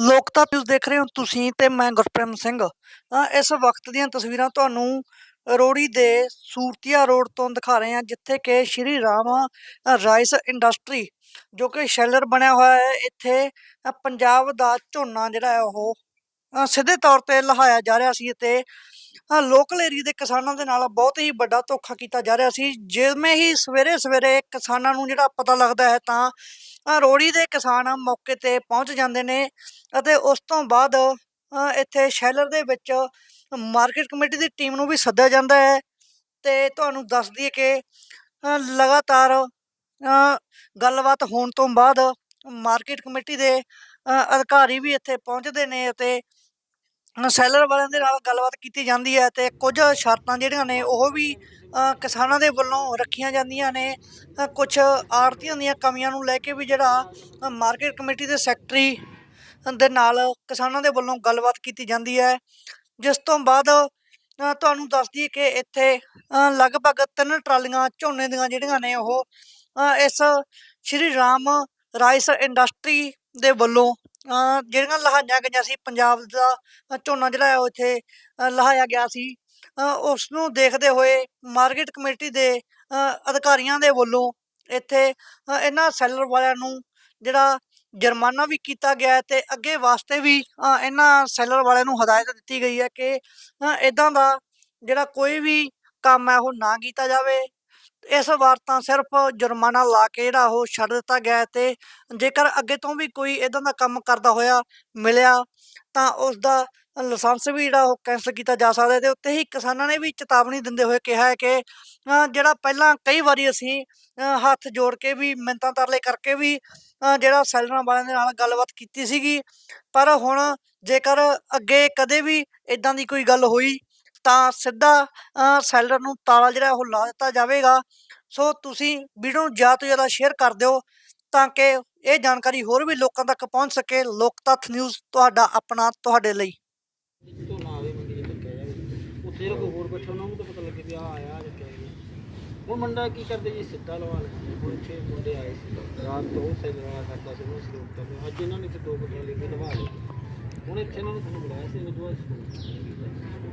ਲੋਕਤਾ news ਦੇਖ ਰਹੇ ਹੋ, ਤੁਸੀਂ ਤੇ ਮੈਂ ਗੁਰਪ੍ਰੇਮ ਸਿੰਘ। ਇਸ ਵਕਤ ਦੀਆਂ ਤਸਵੀਰਾਂ ਤੁਹਾਨੂੰ ਰੋੜੀ ਦੇ ਸੂਰਤੀਆ ਰੋਡ ਤੋਂ ਦਿਖਾ ਰਹੇ ਹਾਂ, ਜਿੱਥੇ ਕਿ ਸ਼੍ਰੀ ਰਾਮ ਰਾਈਸ ਇੰਡਸਟਰੀ, ਜੋ ਕਿ ਸ਼ੈਲਰ ਬਣਿਆ ਹੋਇਆ ਹੈ, ਇੱਥੇ ਪੰਜਾਬ ਦਾ ਝੋਨਾ ਜਿਹੜਾ ਹੈ ਉਹ ਸਿੱਧੇ ਤੌਰ ਤੇ ਲਹਾਇਆ ਜਾ ਰਿਹਾ ਸੀ ਤੇ ਲੋਕਲ ਏਰੀਆ ਦੇ ਕਿਸਾਨਾਂ ਦੇ ਨਾਲ ਬਹੁਤ ਹੀ ਵੱਡਾ ਧੋਖਾ ਕੀਤਾ ਜਾ ਰਿਹਾ ਸੀ। ਜਿਵੇਂ ਹੀ ਸਵੇਰੇ ਸਵੇਰੇ ਕਿਸਾਨਾਂ ਨੂੰ ਜਿਹੜਾ ਪਤਾ ਲੱਗਦਾ ਹੈ ਤਾਂ ਅ, ਰੋੜੀ ਦੇ ਕਿਸਾਨ ਮੌਕੇ ਤੇ ਪਹੁੰਚ ਜਾਂਦੇ ਨੇ ਅਤੇ ਉਸ ਤੋਂ ਬਾਅਦ ਇੱਥੇ ਸ਼ੈਲਰ ਦੇ ਵਿੱਚ ਮਾਰਕੀਟ ਕਮੇਟੀ ਦੀ ਟੀਮ ਨੂੰ ਵੀ ਸੱਦਿਆ ਜਾਂਦਾ ਹੈ ਤੇ ਤੁਹਾਨੂੰ ਦੱਸ ਦਈਏ ਕਿ ਲਗਾਤਾਰ ਗੱਲਬਾਤ ਹੋਣ ਤੋਂ ਬਾਅਦ ਮਾਰਕੀਟ ਕਮੇਟੀ ਦੇ ਅਧਿਕਾਰੀ ਵੀ ਇੱਥੇ ਪਹੁੰਚਦੇ ਨੇ ਅਤੇ ਸੈਲਰ ਵਾਲਿਆਂ ਦੇ ਨਾਲ ਗੱਲਬਾਤ ਕੀਤੀ ਜਾਂਦੀ ਹੈ ਤੇ ਕੁਝ ਸ਼ਰਤਾਂ ਜਿਹੜੀਆਂ ਨੇ ਉਹ ਵੀ ਕਿਸਾਨਾਂ ਦੇ ਵੱਲੋਂ ਰੱਖੀਆਂ ਜਾਂਦੀਆਂ ਨੇ। ਕੁਝ ਆੜਤੀਆਂ ਦੀਆਂ ਕਮੀਆਂ ਨੂੰ ਲੈ ਕੇ ਵੀ ਜਿਹੜਾ ਮਾਰਕੀਟ ਕਮੇਟੀ ਦੇ ਸੈਕਟਰੀ ਦੇ ਨਾਲ ਕਿਸਾਨਾਂ ਦੇ ਵੱਲੋਂ ਗੱਲਬਾਤ ਕੀਤੀ ਜਾਂਦੀ ਹੈ। ਜਿਸ ਤੋਂ ਬਾਅਦ ਤੁਹਾਨੂੰ ਦੱਸ ਦਈਏ ਕਿ ਇੱਥੇ ਲਗਭਗ ਤਿੰਨ ਟਰਾਲੀਆਂ, ਝੋਨੇ ਦੀਆਂ ਜਿਹੜੀਆਂ ਨੇ ਉਹ ਇਸ ਸ਼੍ਰੀ ਰਾਮ ਰਾਈਸ ਇੰਡਸਟਰੀ ਦੇ ਵੱਲੋਂ ਅ, ਜਿਹੜੀਆਂ ਲਹਾਈਆਂ ਗਈਆਂ ਸੀ ਪੰਜਾਬ ਦਾ ਅ, ਝੋਨਾ ਜਿਹੜਾ ਹੈ ਉਹ ਇੱਥੇ ਅ, ਲਹਾਇਆ ਗਿਆ ਸੀ। ਅ, ਉਸ ਨੂੰ ਦੇਖਦੇ ਹੋਏ ਮਾਰਕੀਟ ਕਮੇਟੀ ਦੇ ਅ, ਅਧਿਕਾਰੀਆਂ ਦੇ ਵੱਲੋਂ ਇੱਥੇ ਅ, ਇਹਨਾਂ ਸੈਲਰ ਵਾਲਿਆਂ ਨੂੰ ਜਿਹੜਾ ਜੁਰਮਾਨਾ ਵੀ ਕੀਤਾ ਗਿਆ ਹੈ ਤੇ ਅੱਗੇ ਵਾਸਤੇ ਵੀ ਅ, ਇਹਨਾਂ ਸੈਲਰ ਵਾਲਿਆਂ ਨੂੰ ਹਦਾਇਤ ਦਿੱਤੀ ਗਈ ਹੈ ਕਿ ਇਦਾਂ ਦਾ ਜਿਹੜਾ ਕੋਈ ਵੀ ਕੰਮ ਹੈ ਉਹ ਨਾ ਕੀਤਾ ਜਾਵੇ। ਇਸ ਵਾਰ ਤਾਂ ਸਿਰਫ ਜੁਰਮਾਨਾ ਲਾ ਕੇ ਜਿਹੜਾ ਉਹ ਛੱਡ ਦਿੱਤਾ ਗਿਆ ਹੈ ਤੇ ਜੇਕਰ ਅੱਗੇ ਤੋਂ ਵੀ ਕੋਈ ਇਦਾਂ ਦਾ ਕੰਮ ਕਰਦਾ ਹੋਇਆ ਮਿਲਿਆ, ਤਾਂ ਉਸ ਦਾ ਲਾਇਸੈਂਸ ਵੀ ਜਿਹੜਾ ਉਹ ਕੈਂਸਲ ਕੀਤਾ ਜਾ ਸਕਦਾ ਹੈ ਤੇ ਉੱਤੇ ਹੀ ਕਿਸਾਨਾਂ ਨੇ ਵੀ ਚੇਤਾਵਨੀ ਦਿੰਦੇ ਹੋਏ ਕਿਹਾ ਹੈ ਕਿ ਜਿਹੜਾ ਪਹਿਲਾਂ ਕਈ ਵਾਰੀ ਅਸੀਂ ਹੱਥ ਜੋੜ ਕੇ ਵੀ ਮਿੰਤਾਂ ਤਰਲੇ ਕਰਕੇ ਵੀ ਜਿਹੜਾ ਸੈਲਰਾਂ ਵਾਲਿਆਂ ਦੇ ਨਾਲ ਗੱਲਬਾਤ ਕੀਤੀ ਸੀਗੀ, ਪਰ ਹੁਣ ਜੇਕਰ ਅੱਗੇ ਕਦੇ ਵੀ ਇਦਾਂ ਦੀ ਕੋਈ ਗੱਲ ਹੋਈ ਤਾਂ ਸਿੱਧਾ ਅ, ਸੈਲਰ ਨੂੰ ਤਾਲਾ ਜਿਹੜਾ ਉਹ ਲਾ ਦਿੱਤਾ ਜਾਵੇਗਾ। ਸੋ ਤੁਸੀਂ ਵੀਡੀਓ ਨੂੰ ਜ਼ਿਆਦਾ ਤੋਂ ਜ਼ਿਆਦਾ ਸ਼ੇਅਰ ਕਰ ਦਿਓ ਤਾਂ ਕਿ ਇਹ ਜਾਣਕਾਰੀ ਹੋਰ ਵੀ ਲੋਕਾਂ ਤੱਕ ਪਹੁੰਚ ਸਕੇ। ਲੋਕ ਤੱਥ ਨਿਊਜ਼ ਤੁਹਾਡਾ ਆਪਣਾ ਤੁਹਾਡੇ ਲਈ। ਤੋਂ ਨਾ ਆਵੇ ਮੰਡੀ ਚ ਧੱਕਿਆ ਜਾਵੇ। ਉੱਥੇ ਜਿਹੜਾ ਕੋਈ ਹੋਰ ਬੈਠਾ ਉਹਨਾਂ ਨੂੰ ਤਾਂ ਪਤਾ ਲੱਗੇ ਵੀ ਆ ਆਇਆ ਆ ਚੱਕਿਆ ਗਿਆ। ਹੁਣ ਮੁੰਡਾ ਕੀ ਕਰਦੇ ਜੀ? ਸਿੱਧਾ ਲਵਾ ਲਿਆ ਹੁਣ ਇੱਥੇ ਮੁੰਡੇ ਆਏ ਸੀ। ਰਾਤ ਤੋਂ ਸੈਲ ਵਾਲਾ ਕਰਦਾ ਸੀ ਉਹ ਸਲੂਕ ਕਰਦੇ ਅੱਜ ਇਹਨਾਂ ਨੇ ਇੱਥੇ ਦੋ ਗੱਡੀਆਂ ਲੈ ਕੇ ਲਵਾ ਲਈ ਹੁਣ ਇੱਥੇ ਇਹਨਾਂ ਨੇ ਤੁਹਾਨੂੰ ਬੁਲਾਇਆ ਸੀ ਇਹ ਦੁਆ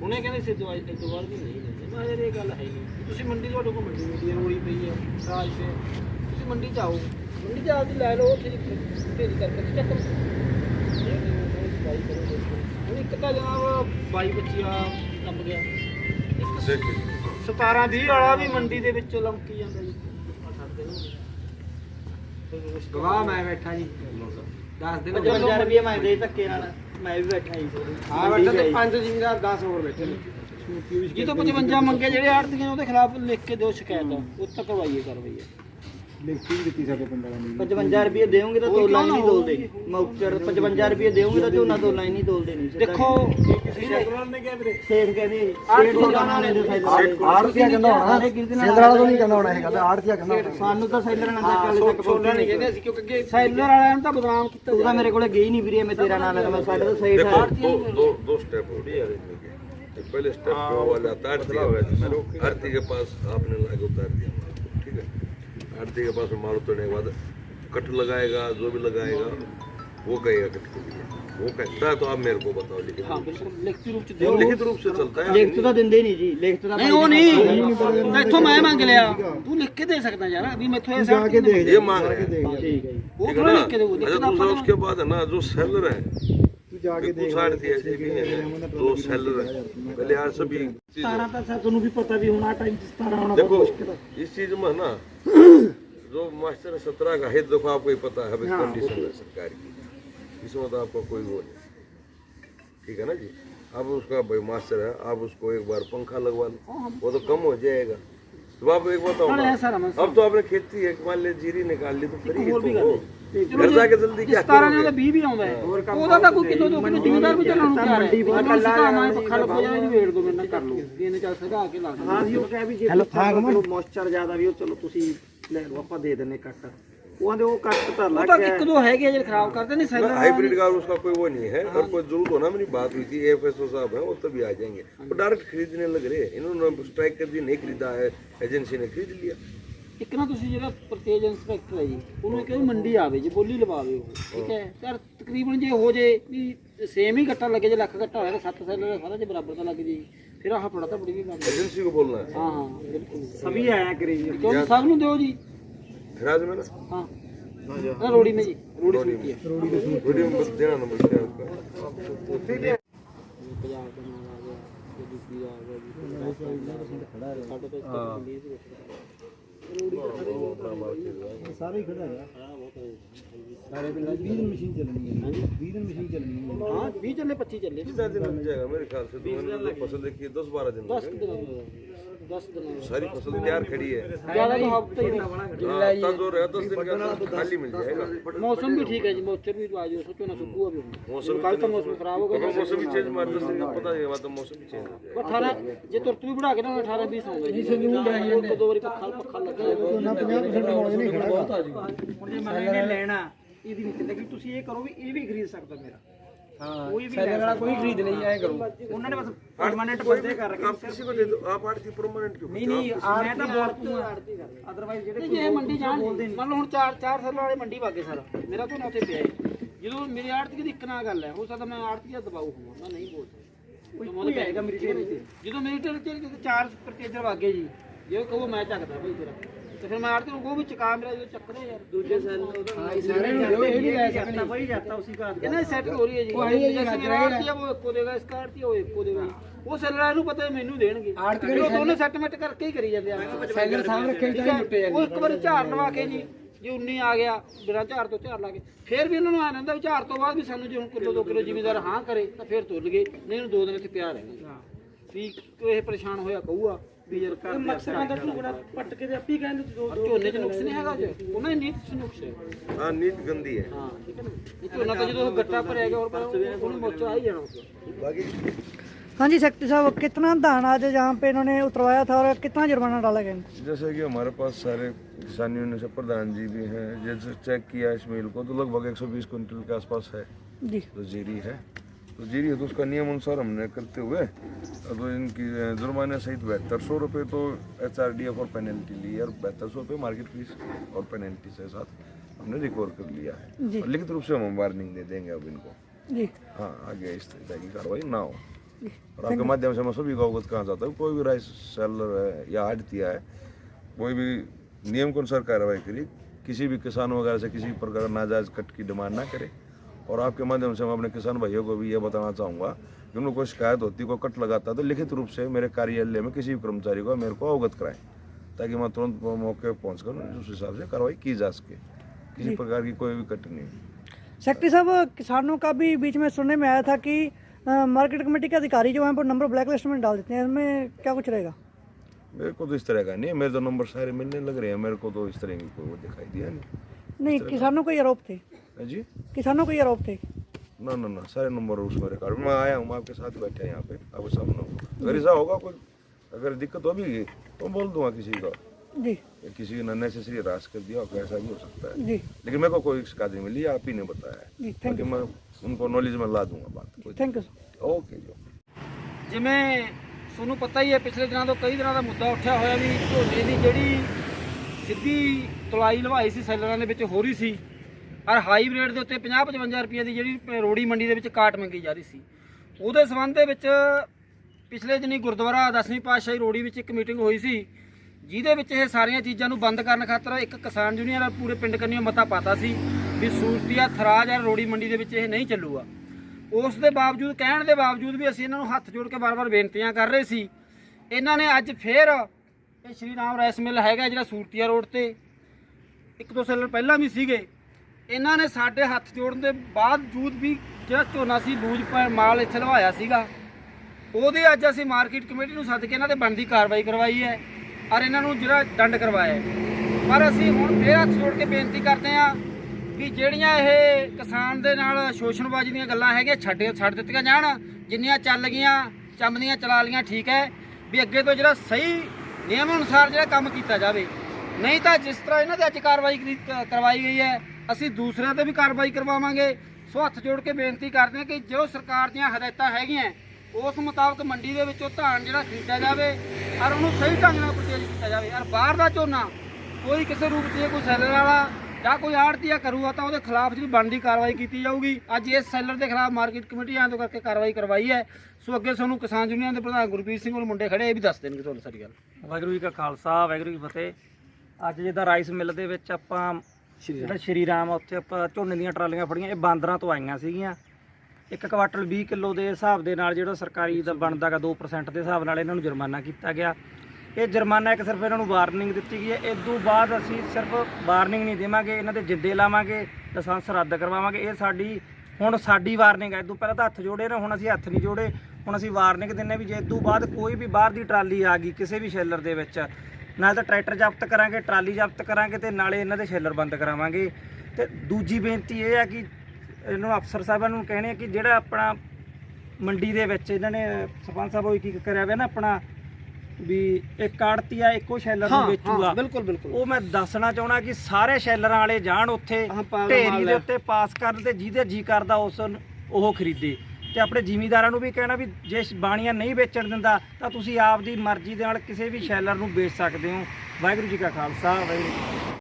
ਉਹਨੇ ਕਹਿੰਦੇ ਸੀ ਦੁਆ ਇੱਕ ਦੋ ਵਾਰ ਵੀ ਨਹੀਂ ਦਿੰਦੇ ਮੈਂ ਇਹ ਗੱਲ ਹੈ ਨਹੀਂ। ਤੁਸੀਂ ਮੰਡੀ ਤੁਹਾਡੇ ਕੋਲ ਮੰਡੀ ਮੰਡੀ ਰੋੜੀ ਪਈ ਹੈ ਰਾਜ ਤੇ। ਤੁਸੀਂ ਮੰਡੀ ਚ ਆਓ। ਮੰਡੀ ਚ ਆਪਦੀ ਲੈ ਲਓ ਉੱਥੇ ਢੇਰੀ ਕਰਕੇ ਤੇ ਚੱਕਰ ਹੁਣ ਇੱਕ ਤਾਂ ਜਨਾਬ 22 25 ਆ ਕੰਮ ਗਿਆ। ਇੱਕ 17 20 ਵਾਲਾ ਵੀ ਮੰਡੀ ਦੇ ਵਿੱਚ ਲੰਕੀ ਜਾਂਦਾ ਜੀ। ਗਵਾਹ ਮੈਂ ਬੈਠਾ ਜੀ। ਦੱਸ ਦਿਨ 50 ਰੁਪਏ ਮੈਂ ਦੇ ਧੱਕੇ ਨਾਲ। ਮੈਂ ਵੀ ਬੈਠਾ ਜੀ ਆ ਬੈਠਾ ਤੇ ਪੰਜ ਜ਼ਿਮੀਦਾਰ 10 ਹੋਰ ਬੈਠੇ ਨੇ। ਜੀ ਤੋਂ 55 ਮੰਗੇ ਜਿਹੜੇ ਆੜਤੀਆਂ ਉਹਦੇ ਖਿਲਾਫ ਲਿਖ ਕੇ ਦਿਓ ਸ਼ਿਕਾਇਤ। ਉਹ ਤੱਕ ਕਰਵਾਈਏ ਕਾਰਵਾਈ ਲਿਖਤੀ ਵੀ ਦਿੱਤੀ ਸਾਡੇ ਪਿੰਡ ਵਾਲਿਆਂ ਨੇ 55 ਰੁਪਏ ਦੇਵੋਗੇ ਤਾਂ ਉਹ ਤੋਲਾ ਕਿਉਂ ਹੀ ਨਾ ਨਹੀਂ ਤੋਲਦੇ ਮੌਕਰ 55 ਰੁਪਏ ਦੇਵੋਗੇ ਤਾਂ ਝੋਨਾ ਤੋਲਾ ਹੀ ਨਹੀਂ ਤੋਲਦੇ ਨਹੀਂ ਸਿੱਧਾ ਦੇਖੋ ਨੇ ਕਿਹਾ ਵੀਰੇ ਸੇਠ ਕਹਿੰਦੇ ਆਹ ਸੇਠ ਤੋਲਾ ਨਾਲ ਦੇ ਸਾਈਡ ਆੜਤੀਆ ਕਹਿੰਦਾ ਹੋਣਾ ਸੇਂਦਰ ਵਾਲਾ ਤੋਂ ਨਹੀਂ ਕਹਿੰਦਾ ਹੋਣਾ ਇਹ ਗੱਲ ਆੜਤੀਆ ਕਹਿੰਦਾ ਹੋਣਾ ਸਾਨੂੰ ਤਾਂ ਸੈਲਰ ਨਾਲ ਤੱਕ ਵਾਲੇ ਤੱਕ ਸੋਨਾ ਨਹੀਂ ਕਹਿੰਦੇ ਅਸੀਂ ਕਿਉਂਕਿ ਅੱਗੇ ਸੈਲਰ ਵਾਲਿਆਂ ਨੂੰ ਤਾਂ ਬਦਨਾਮ ਕੀਤਾ ਤੂੰ ਤਾਂ ਮੇਰੇ ਕੋਲੇ ਗਈ ਨਹੀਂ ਵੀਰੇ ਮੈਂ ਤੇਰਾ ਨਾਂ ਲੈਣਾ ਮੈਂ ਸਾਡੇ ਤਾਂ ਸੇਠ देखो ਹੈ दो दो दो स्टेप हो रही है आदमी के एक पहले स्टेप पे वो वाला उतार दिया हुआ है जिसमें आरती के पास आपने लाके उतार दिया माल ठीक है आरती के पास में माल उतरने के बाद कट लगाएगा जो भी लगाएगा वो कहेगा कट के लिए वो कहता है तो आप मेरे को बताओ लेकिन ਹਾਂ ਬਿਲਕੁਲ ਲਿਖਤੀ ਰੂਪ ਚ ਦਿਓ लिखित रूप से चलता है ਲਿਖਤ ਤਾਂ ਦਿੰਦੇ ਨਹੀਂ ਜੀ ਲਿਖਤ ਤਾਂ ਨਹੀਂ ਉਹ ਨਹੀਂ ਮੈਥੋਂ ਮੈਂ ਮੰਗ ਲਿਆ ਤੂੰ ਲਿਖ ਕੇ ਦੇ ਸਕਦਾ ਯਾਰ ਵੀ ਮੈਥੋਂ ਇਹ ਜਾ ਕੇ ਦੇਖ ये मांग रहे हैं ਠੀਕ ਹੈ ਜੀ ਉਹ ठीक ਥੋੜਾ है ਲਿਖ ਕੇ ना ਦੇਊ अच्छा दूसरा उसके बाद है ना जो सेलर है ਤੂੰ ਜਾ ਕੇ कुछ आड़ती ऐसे भी है जो सेलर है पहले यार सभी चीजें- 17 ਤਾਂ ਸਰ ਤੁਹਾਨੂੰ ਵੀ ਪਤਾ ਵੀ ਹੁਣ ਆ ਟਾਈਮ 'ਚ 17 ਹੋਣਾ देखो इस चीज में ना जो मास्टर सत्रह का हित देखो आपको ही पता है अभी कंडीशन है सरकार की इसमें तो आपको कोई वो नहीं ठीक है ना जी अब उसका भाई मास्टर है आप उसको एक बार पंखा लगवा लो वो तो कम हो जाएगा तो आप एक बताओ नाले ना, है सारा मसला। अब तो आपने खेती एक मान ले जीरी निकाल ली तो फ्री और भी तो कर हो ले। घर जाके जल्दी क्या 17 ਨੇ करोगे? ਤਾਂ 20 ਵੀ ਆਉਂਦਾ ਹੈ ਉਹਦਾ ਤਾਂ ਕੋਈ ਕਿਲੋ ਦੋ ਕਿਲੋ ਜ਼ਿਮੀਦਾਰ ਵੀ ਚੱਲਣ ਨੂੰ ਤਿਆਰ ਹੈ ਮੰਡੀ ਸਿੱਧਾ ਮੈਂ ਪੱਖਾ ਲੱਗੋ ਜਾਂ ਇਹਦੀ ਵੇੜ ਦੋ ਮੇਰੇ ਨਾਲ ਕਰ ਲਓ ਵੀ ਇਹਨੇ ਚੱਲ ਸਗਾ ਕੇ ਲਾ ਹਾਂ ਜੀ ਉਹ ਕਹਿ ਵੀ ਜੇ ਚਲੋ ਮੋਇਸਚਰ ਜ਼ਿਆਦਾ ਵੀ ਉਹ ਚਲੋ ਤੁਸੀਂ ਲੈ ਲਓ ਆਪਾਂ ਦੇ ਦਿੰਨੇ ਕੱਟ ਉਹ ਆਂਦੇ ਉਹ ਕੱਟ ਤਾਂ ਉਹ ਲੱਗ ਤਾਂ ਗਿਆ ਇੱਕ ਦੋ ਹੈਗੇ ਆ ਜਿਹੜੇ ਖਰਾਬ ਕਰਦੇ ਨੇ ना, ਸੈਲਰ हाइब्रिड का उसका कोई वो नहीं है और कोई जरूरत होना मेरी बात हुई थी एफ एस ओ साहब है वो तभी आ जाएंगे वो डायरेक्ट खरीदने लग रहे हैं इन्होंने स्ट्राइक कर दी नहीं खरीदा है एजेंसी ने खरीद लिया ਇੱਕ ਨਾ ਤੁਸੀਂ ਜਿਹੜਾ ਪ੍ਰਤੇਜ ਇੰਸਪੈਕਟਰ ਹੈ ਜੀ ਉਹਨੂੰ ਇਹ ਕਹੋ ਮੰਡੀ ਆਵੇ ਜੀ ਬੋਲੀ ਲਵਾਵੇ ਉਹ ਠੀਕ ਹੈ ਸਰ ਤਕਰੀਬਨ ਜੇ ਹੋ ਜੇ ਵੀ ਸੇਮ ਹੀ ਗੱਟਾ ਲੱਗੇ ਜੇ ਲੱਖ ਗੱਟਾ ਹੋਇਆ ਤਾਂ 7 ਸੈਲ ਦਾ ਸਾਰਾ ਜੇ ਬਰਾਬਰ ਦਾ ਲੱਗ ਜੇ ਫਿਰ ਆਹ ਫੜਾ ਤਾਂ ਬੜੀ ਵੀ ਬਣ ਜਾਏ एजेंसी को बोलना है ਹਾਂ ਹਾਂ ਬਿਲਕੁਲ ਸਭੀ ਆਇਆ ਕਰੀ ਜੀ ਕਿਉਂ ਸਭ ਨੂੰ ਦਿਓ ਜੀ फिराज में ना ਹਾਂ ਨਾ ਰੋੜੀ ਨੇ ਜੀ ਰੋੜੀ ਸੁਣਤੀ ਹੈ वीडियो में देना नंबर क्या है उसका ਪੰਜਾਬ ਦਾ ਨਾਮ ਆ ਗਿਆ ਤੇ ਦੂਸਰੀ ਆ ਗਿਆ ਜੀ ਖੜਾ ਹੈ ਸਾਡੇ ਤੋਂ ਹਾਂ ਸਾਰੇ ਖੜਾ ਹੈ। ਸਾਰੇ ਪਿੰਡਾਂ ਮਸ਼ੀਨ ਚੱਲਣੀ ਹੈ। 20 ਮਸ਼ੀਨ ਚੱਲਣੀ ਹੈ। ਹਾਂ। 20 ਚੱਲੇ 25 ਚੱਲੇ 20 ਦਿਨ ਲੱਗ ਜਾਏਗਾ ਮੇਰੇ ਖਿਆਲ ਸੇ ਦੋ ਫਸਲ ਦਿਨ। सारी फसल तैयार खड़ी है ਜ਼ਿਆਦਾ ਤਾਂ ਹਫਤਾ ਹੀ हाँ, हफ्ता जो रहा दस दिन का तो खाली मिल जाएगा ਮੌਸਮ ਵੀ ਠੀਕ ਹੈ ਜੀ ਮੌਸਮ ਵੀ ਆ ਜਾਓ ਸੋਚੋ ਨਾ ਸੁੱਕੂਗਾ ਵੀ मौसम ਕੱਲ ਤਾਂ ਮੌਸਮ ਖਰਾਬ ਹੋ ਗਿਆ अगर मौसम भी चेंज मार दस दिन का पता नहीं बात मौसम भी चेंज हो जाएगा ਪਰ 18 ਜੇ ਤੁਰਤ ਵੀ ਬਣਾ ਕੇ ਨਾ 18 20 ਆਉਂਦਾ ਜੀ ਇੱਕ ਦੋ ਵਾਰੀ ਪੱਖਾ ਪੱਖਾ ਲੱਗਾ ਨਾ 50% ਮੌਜ ਨਹੀਂ ਖੜਾ ਹੁਣ ਜੇ ਮੈਂ ਇਹ ਲੈਣਾ ਇਹਦੀ ਨਹੀਂ ਚੱਲੇਗੀ ਤੁਸੀਂ ਇਹ ਕਰੋ ਵੀ ਇਹ ਵੀ ਖਰੀਦ ਸਕਦਾ ਮੇਰਾ ਹਾਂ ਕੋਈ ਵੀ ਸੈਲਰ ਵਾਲਾ ਕੋਈ ਖਰੀਦ ਨਹੀਂ ਆਏ ਕਰੋ ਉਹਨਾਂ ਨੇ ਬਸ ਪਰਮਾਨੈਂਟ ਬੰਦੇ ਕਰ ਰੱਖੇ आप किसी को दे दो आप आठ की परमानेंट क्यों ਨਹੀਂ ਨਹੀਂ ਮੈਂ ਤਾਂ ਬੋਲ ਦੂੰਗਾ ਅਦਰਵਾਈਜ਼ ਜਿਹੜੇ ਜੇ ਇਹ ਮੰਡੀ ਜਾਣ ਮੰਨ ਲਓ ਹੁਣ ਚਾਰ ਚਾਰ ਸਾਲ ਵਾਲੇ ਮੰਡੀ ਵਾਗੇ ਸਰ ਮੇਰਾ ਤੋਂ ਉੱਥੇ ਪਿਆ ਹੈ। ਜਦੋਂ ਮੇਰੀ ਆੜਤੀ ਦੀ ਇੱਕ ਨਾਲ ਗੱਲ ਹੈ ਹੋ ਸਕਦਾ ਮੈਂ ਆੜਤੀ ਦਾ ਦਬਾਉ ਹੋਵਾਂ ਮੈਂ ਨਹੀਂ ਬੋਲ ਸਕਦਾ ਕੋਈ ਆਏਗਾ ਮੇਰੀ ਟੇਲ ਤੇ ਜਦੋਂ ਮੇਰੀ ਟੇਲ ਤੇ ਕਿਤੇ ਚਾਰ ਪ੍ਰਤੀਜਰ ਵਾਗੇ ਜੀ ਜੇ ਉਹ ਕਹੋ ਮੈਂ ਚੱਕਦਾ ਭਾਈ ਤੇਰਾ ਤੇ ਫਿਰ ਮੈਂ ਆੜਤੀ ਨੂੰ ਵੀ ਚਕਾ ਮੇਰਾ ਜੋ ਚੱਕਰੇ ਯਾਰ। ਦੂਜੇ ਸੈੱਲ ਸਾਰੇ ਨੂੰ ਦਿਓ ਇਹ ਨਹੀਂ ਲੈ ਸਕਦਾ ਵਹੀ ਜਾਤਾ ਉसी का ਇਹਨਾਂ ਦੀ ਸੈਟ ਹੋ ਰਹੀ ਹੈ ਜੀ। ਉਹ ਆਈ ਹੈ ਜੀ ਆੜਤੀ ਉਹ ਇੱਕੋ ਦੇਗਾ ਇਸ ਆੜਤੀ ਉਹ ਇੱਕੋ ਦੇਗਾ ਜੀ। ਉਹ ਸੈਲਰਾਂ ਨੂੰ ਪਤਾ ਹੈ ਮੈਨੂੰ ਦੇਣਗੇ। ਆੜਤੀ ਉਹ ਦੋਨੇ ਸੈਟਮੈਂਟ ਕਰਕੇ ਹੀ ਕਰੀ ਜਾਂਦੇ ਆ। ਸੈਲਰ ਸਾਹਮਣੇ ਰੱਖੇ ਚਾਹੇ ਲੁੱਟੇ ਜਾਂਦੇ ਉਹ ਇੱਕ ਵਾਰੀ ਝਾੜ ਲਵਾ ਕੇ ਜੀ ਜੇ 19 ਆ ਗਿਆ ਬਿਨਾਂ ਝਾੜ ਤੋਂ ਝਾੜ ਲਾ ਕੇ। ਫਿਰ ਵੀ ਇਹਨਾਂ ਨੂੰ ਆ ਰਹਿੰਦਾ ਵੀ ਝਾੜ ਤੋਂ ਬਾਅਦ ਵੀ ਸਾਨੂੰ ਜੇ ਹੁਣ ਕਿਲੋ 2 ਕਿਲੋ ਜ਼ਿਮੀਦਾਰ ਹਾਂ ਕਰੇ ਤਾਂ ਫਿਰ ਤੁੱਲ ਗਏ। ਨਹੀਂ ਇਹਨੂੰ ਦੋ ਦਿਨ ਇੱਥੇ ਪਿਆ ਰਹਿਣਾ। ਵੀ ਇਹ ਪਰੇਸ਼ਾਨ ਹੋਇਆ ਕਹੂਗਾ। ਵੀ ਯਾਰ ਕਰ ਮੱਛਰਾਂ ਦਾ ਟੁਕੜਾ ਪੱਟ ਕੇ ਤੇ ਆਪੀ ਕਹਿੰਦੇ ਝੋਨੇ 'ਚ ਨੁਕਸ ਨਹੀਂ ਹੈਗਾ ਉਹ 'ਚ ਉਹਨਾਂ ਦੀ ਨੀਤ 'ਚ ਨੁਕਸ ਹੈ हाँ नीट गंदी है ਹਾਂ ਠੀਕ ਹੈ ਨਾ ਇਹ ਝੋਨਾ ਤਾਂ ਜਦੋਂ ਗੱਟਾ ਭਰਿਆ ਗਿਆ ਹੋਰ ਪਰ ਉਹਨੂੰ ਮੋਚਾ ਆ ਹੀ ਜਾਣਾ ਉਸ बाकी हाँ जी सेक्रेटरी साहब कितना धान आज जहाँ पे इन्होंने उतरवाया था और कितना जुर्माना डाला गया इनको? जैसे कि हमारे पास सारे किसान यूनियन से प्रधान जी भी हैं जैसे चेक किया इस मिल को तो लगभग 120 कुंटल के आसपास है जी तो जीरी है तो जीरी है तो उसका नियम अनुसार हमने करते हुए तो इनकी जुर्माने सहित बहत्तर सौ रुपये तो एच आर डी एफ़ और पेनल्टी ली और बहत्तर सौ रुपये मार्केट फ़ीस और पेनल्टी से साथ हमने रिकवर कर लिया है। लिखित रूप से हम वार्निंग दे देंगे अब इनको। हाँ आगे इस तरह की कार्रवाई ना हो। और आपके माध्यम से मैं सभी को अवगत कहा जाता हूँ कोई भी राइस सेलर है या आड़तिया है कोई भी नियम के अनुसार कार्रवाई करिए किसी भी किसान वगैरह से किसी प्रकार नाजायज कट की डिमांड ना करे। और आपके माध्यम से मैं अपने किसान भाइयों को भी ये बताना चाहूँगा कि उनको कोई शिकायत होती कोई कट लगाता तो लिखित रूप से मेरे कार्यालय में किसी भी कर्मचारी को मेरे को अवगत कराएँ ताकि मैं तुरंत मौके पर पहुँच कर उस हिसाब से कार्रवाई की जा सके। किसी प्रकार की कोई भी कट नहीं सेक्रेटरी साहब किसानों का भी बीच में सुनने में आया था कि मार्केट कमेटी के अधिकारी जो हैं वो नंबर ब्लैक लिस्ट में डाल देते हैं इसमें क्या कुछ रहेगा? मेरे को तो इस तरह का नहीं है मेरे तो नंबर सारे मिलने लग रहे हैं मेरे को तो इस तरह की कोई दिखाई दिया नहीं। नहीं किसानों को ही आरोप थे। जी किसानों को ही आरोप थे ना ना ना सारे नंबर उसमें रिकॉर्ड मैं आया हूँ मैं आपके साथ बैठा है यहाँ पे आपके सामने हूँ। अगर ऐसा होगा कोई अगर दिक्कत होगी तो बोल दूंगा किसी को जी या किसी ने नेसेसरी रास कर दिया और कैसा भी हो सकता है जी लेकिन मेरे को कोई शिकायत नहीं मिली आप ही ने बताया है जी थैंक ताकि मैं उनको नॉलेज में ला दूंगा बात you thank you sir okay ji ਜਿਵੇਂ ਤੁਹਾਨੂੰ ਪਤਾ ਹੀ ਹੈ ਪਿਛਲੇ ਦਿਨਾਂ ਤੋਂ ਕਈ ਦਿਨਾਂ ਦਾ ਮੁੱਦਾ ਉੱਠਿਆ ਹੋਇਆ ਵੀ ਝੋਨੇ ਦੀ ਜਿਹੜੀ ਸਿੱਧੀ ਤੁਲਾਈ ਲਵਾਈ ਸੀ ਸੈਲਰਾਂ ਦੇ ਵਿੱਚ ਹੋ ਰਹੀ ਸੀ ਔਰ ਹਾਈ ਰੇਟ ਦੇ ਉੱਤੇ 50 55 ਰੁਪਏ ਦੀ ਜਿਹੜੀ ਰੋੜੀ ਮੰਡੀ ਦੇ ਵਿੱਚ ਕਾਟ ਮੰਗੀ ਜਾ ਰਹੀ ਸੀ। ਉਹਦੇ ਸੰਬੰਧ ਦੇ ਵਿੱਚ ਪਿਛਲੇ ਦਿਨੀ ਗੁਰਦੁਆਰਾ ਦਸਵੀਂ ਪਾਤਸ਼ਾਹੀ ਰੋੜੀ ਵਿੱਚ ਇੱਕ ਮੀਟਿੰਗ ਹੋਈ ਸੀ, ਜਿਹਦੇ ਵਿੱਚ ਇਹ ਸਾਰੀਆਂ ਚੀਜ਼ਾਂ ਨੂੰ ਬੰਦ ਕਰਨ ਖਾਤਰ ਇੱਕ ਕਿਸਾਨ ਯੂਨੀਅਨ ਪੂਰੇ ਪਿੰਡ ਕੰਨੀਓ ਮਤਾ ਪਾਤਾ ਸੀ ਵੀ ਸੂਰਤੀਆ ਥਰਾਜ ਆ ਰੋੜੀ ਮੰਡੀ ਦੇ ਵਿੱਚ ਇਹ ਨਹੀਂ ਚੱਲੂਗਾ। ਉਸ ਦੇ ਬਾਵਜੂਦ, ਕਹਿਣ ਦੇ ਬਾਵਜੂਦ ਵੀ ਅਸੀਂ ਇਹਨਾਂ ਨੂੰ ਹੱਥ ਜੋੜ ਕੇ ਵਾਰ-ਵਾਰ ਬੇਨਤੀਆਂ ਕਰ ਰਹੇ ਸੀ। ਇਹਨਾਂ ਨੇ ਅੱਜ ਫੇਰ ਇਹ ਸ਼੍ਰੀ ਰਾਮ ਰਾਈਸ ਮਿਲ ਹੈਗਾ ਜਿਹੜਾ ਸੂਰਤੀਆ ਰੋਡ ਤੇ, ਇੱਕ ਦੋ ਸਾਲ ਪਹਿਲਾਂ ਵੀ ਸੀਗੇ। ਇਹਨਾਂ ਨੇ ਸਾਡੇ ਹੱਥ ਜੋੜਨ ਦੇ ਬਾਵਜੂਦ ਵੀ ਜਿਹੜਾ ਝੋਨਾ ਸੀ, ਬੂਝ ਪ- ਮਾਲ ਇੱਥੇ ਲਵਾਇਆ ਸੀਗਾ। ਉਹਦੇ ਅੱਜ ਅਸੀਂ ਮਾਰਕੀਟ ਕਮੇਟੀ ਨੂੰ ਸੱਦ ਕੇ ਇਹਨਾਂ ਤੇ ਬਣਦੀ ਕਾਰਵਾਈ ਕਰਵਾਈ ਹੈ ਔਰ ਇਹਨਾਂ ਨੂੰ ਜਿਹੜਾ ਦੰਡ ਕਰਵਾਇਆ ਪਰ ਅਸੀਂ ਹੁਣ ਫੇਰ ਹੱਥ ਜੋੜ ਕੇ ਬੇਨਤੀ ਕਰਦੇ ਹਾਂ ਵੀ ਜਿਹੜੀਆਂ ਇਹ ਕਿਸਾਨ ਦੇ ਨਾਲ ਸ਼ੋਸ਼ਣਬਾਜ਼ੀ ਦੀਆਂ ਗੱਲਾਂ ਹੈਗੀਆਂ, ਛੱਡ ਛੱਡ ਦਿੱਤੀਆਂ ਜਾਣ। ਜਿੰਨੀਆਂ ਚੱਲ ਗਈਆਂ ਚੰਮਦੀਆਂ ਚਲਾ ਲੀਆਂ ਠੀਕ ਹੈ। ਵੀ ਅੱਗੇ ਤੋਂ ਜਿਹੜਾ ਸਹੀ ਨਿਯਮ ਅਨੁਸਾਰ ਜਿਹੜਾ ਕੰਮ ਕੀਤਾ ਜਾਵੇ। ਨਹੀਂ ਤਾਂ ਜਿਸ ਤਰ੍ਹਾਂ ਇਹਨਾਂ ਦੇ ਅੱਜ ਕਾਰਵਾਈ ਕਰੀ- ਕਰਵਾਈ ਗਈ ਹੈ ਅਸੀਂ ਦੂਸਰਿਆਂ ਤੇ ਵੀ ਕਾਰਵਾਈ ਕਰਵਾਵਾਂਗੇ। ਸੋ ਹੱਥ ਜੋੜ ਕੇ ਬੇਨਤੀ ਕਰਦੇ ਹਾਂ ਕਿ ਜੋ ਸਰਕਾਰ ਦੀਆਂ ਹਦਾਇਤਾਂ ਹੈਗੀਆਂ, ਉਸ ਮੁਤਾਬਕ ਮੰਡੀ ਦੇ ਵਿੱਚੋਂ ਧਾਨ ਜਿਹੜਾ ਖਰੀਦਿਆ ਜਾਵੇ ਔਰ ਉਹਨੂੰ ਸਹੀ ਢੰਗ ਨਾਲ ਪਰਚੇਜ ਕੀਤਾ ਜਾਵੇ। ਔਰ ਬਾਹਰ ਦਾ ਝੋਨਾ, ਕੋਈ ਕਿਸੇ ਰੂਪ 'ਚ, ਕੋਈ ਸੈਲਰ ਵਾਲਾ ਜਾਂ ਕੋਈ ਆੜਤੀਆ ਕਰੂਗਾ ਤਾਂ ਉਹਦੇ ਖਿਲਾਫ ਜਿਹੜੀ ਬਣਦੀ ਕਾਰਵਾਈ ਕੀਤੀ ਜਾਊਗੀ। ਅੱਜ ਇਸ ਸੈਲਰ ਦੇ ਖਿਲਾਫ ਮਾਰਕੀਟ ਕਮੇਟੀ ਆਂ ਤੋਂ ਕਰਕੇ ਕਾਰਵਾਈ ਕਰਵਾਈ ਹੈ। ਸੋ ਅੱਗੇ ਸਾਨੂੰ ਕਿਸਾਨ ਯੂਨੀਅਨ ਦੇ ਪ੍ਰਧਾਨ ਗੁਰਪ੍ਰੀਤ ਸਿੰਘ ਕੋਲ ਮੁੰਡੇ ਖੜੇ, ਇਹ ਵੀ ਦੱਸ ਦੇਣਗੇ ਤੁਹਾਨੂੰ ਸਾਰੀ ਗੱਲ। ਵਾਹਿਗੁਰੂ ਜੀ ਕਾ ਖਾਲਸਾ, ਵਾਹਿਗੁਰੂ ਜੀ ਫਤਿਹ। ਅੱਜ ਜਿੱਦਾਂ ਰਾਈਸ ਮਿਲ ਦੇ ਵਿੱਚ ਆਪਾਂ ਜਿਹੜਾ ਸ਼੍ਰੀ ਰਾਮ ਆ, ਉੱਥੇ ਆਪਾਂ ਝੋਨੇ ਦੀਆਂ ਟਰਾਲੀਆਂ ਫੜੀਆਂ ਇਹ ਬਾਂਦਰਾਂ ਤੋਂ ਆਈਆਂ ਸੀਗੀਆਂ। ਇੱਕ ਕੁਆਟਲ 20 ਕਿਲੋ ਦੇ ਹਿਸਾਬ ਦੇ ਨਾਲ ਜਿਹੜਾ ਸਰਕਾਰੀ ਦਾ ਬਣਦਾਗਾ 2% ਦੇ ਹਿਸਾਬ ਨਾਲ ਇਹਨਾਂ ਨੂੰ ਜੁਰਮਾਨਾ ਕੀਤਾ ਗਿਆ। ਇਹ ਜੁਰਮਾਨਾ ਇੱਕ ਸਿਰਫ ਇਹਨਾਂ ਨੂੰ ਵਾਰਨਿੰਗ ਦਿੱਤੀ ਗਈ ਹੈ। ਇਸ ਤੋਂ ਬਾਅਦ ਅਸੀਂ ਸਿਰਫ ਵਾਰਨਿੰਗ ਨਹੀਂ ਦੇਵਾਂਗੇ ਇਹਨਾਂ ਦੇ ਜਿੱਦੇ ਲਾਵਾਂਗੇ ਲਾਇਸੈਂਸ ਰੱਦ ਕਰਵਾਵਾਂਗੇ। ਇਹ ਸਾਡੀ ਹੁਣ ਸਾਡੀ ਵਾਰਨਿੰਗ ਹੈ। ਇਸ ਤੋਂ ਪਹਿਲਾਂ ਤਾਂ ਹੱਥ ਜੋੜੇ ਨੇ ਹੁਣ ਅਸੀਂ ਹੱਥ ਨਹੀਂ ਜੋੜੇ। ਹੁਣ ਅਸੀਂ ਵਾਰਨਿੰਗ ਦਿੰਨੇ ਵੀ ਜੇ ਇਸ ਤੋਂ ਬਾਅਦ ਕੋਈ ਵੀ ਬਾਹਰ ਦੀ ਟਰਾਲੀ ਆ ਗਈ ਕਿਸੇ ਵੀ ਸ਼ੈਲਰ ਦੇ ਵਿੱਚ ਨਾਲ ਤਾਂ ਟਰੈਕਟਰ ਜ਼ਬਤ ਕਰਾਂਗੇ ਟਰਾਲੀ ਜ਼ਬਤ ਕਰਾਂਗੇ ਤੇ ਨਾਲੇ ਇਹਨਾਂ ਦੇ ਸ਼ੈਲਰ ਬੰਦ ਕਰਾਵਾਂਗੇ। ਤੇ ਦੂਜੀ ਬੇਨਤੀ ਇਹ ਹੈ ਕਿ ਇਹਨਾਂ ਅਫਸਰ ਸਾਹਿਬਾਂ ਨੂੰ ਕਹਿਣੇ ਆ ਕਿ ਜਿਹੜਾ ਆਪਣਾ ਮੰਡੀ ਦੇ ਵਿੱਚ ਇਹਨਾਂ ਨੇ ਸਰਪੰਚ ਸਾਹਿਬ ਉਹ ਕੀ ਕਰਿਆ ਹੋਇਆ ਨਾ ਆਪਣਾ ਵੀ ਇੱਕ ਆੜਤੀ ਆ ਇੱਕੋ ਸ਼ੈਲਰ ਨੂੰ ਵੇਚੂਗਾ। ਬਿਲਕੁਲ ਬਿਲਕੁਲ। ਉਹ ਮੈਂ ਦੱਸਣਾ ਚਾਹਣਾ ਕਿ ਸਾਰੇ ਸ਼ੈਲਰਾਂ ਵਾਲੇ ਜਾਣ ਉੱਥੇ ਢੇਰੀ ਦੇ। ਉੱਤੇ ਪਾਸ ਕਰਨ ਤੇ ਜਿਹਦੇ ਜੀ ਕਰਦਾ ਉਸ ਉਹ ਖਰੀਦੇ। ਤੇ ਆਪਣੇ ਜ਼ਿਮੀਂਦਾਰਾਂ ਨੂੰ ਵੀ ਕਹਿਣਾ ਵੀ ਜੇ ਬਾਣੀਆਂ ਨਹੀਂ ਵੇਚਣ ਦਿੰਦਾ, ਤਾਂ ਤੁਸੀਂ ਆਪ ਦੀ ਮਰਜ਼ੀ ਦੇ ਨਾਲ ਕਿਸੇ ਵੀ ਸ਼ੈਲਰ ਨੂੰ ਵੇਚ ਸਕਦੇ ਹੋ। ਵਾਹਿਗੁਰੂ ਜੀ ਕਾ ਖਾਲਸਾ, ਵਾਹਿਗੁਰੂ ਜੀ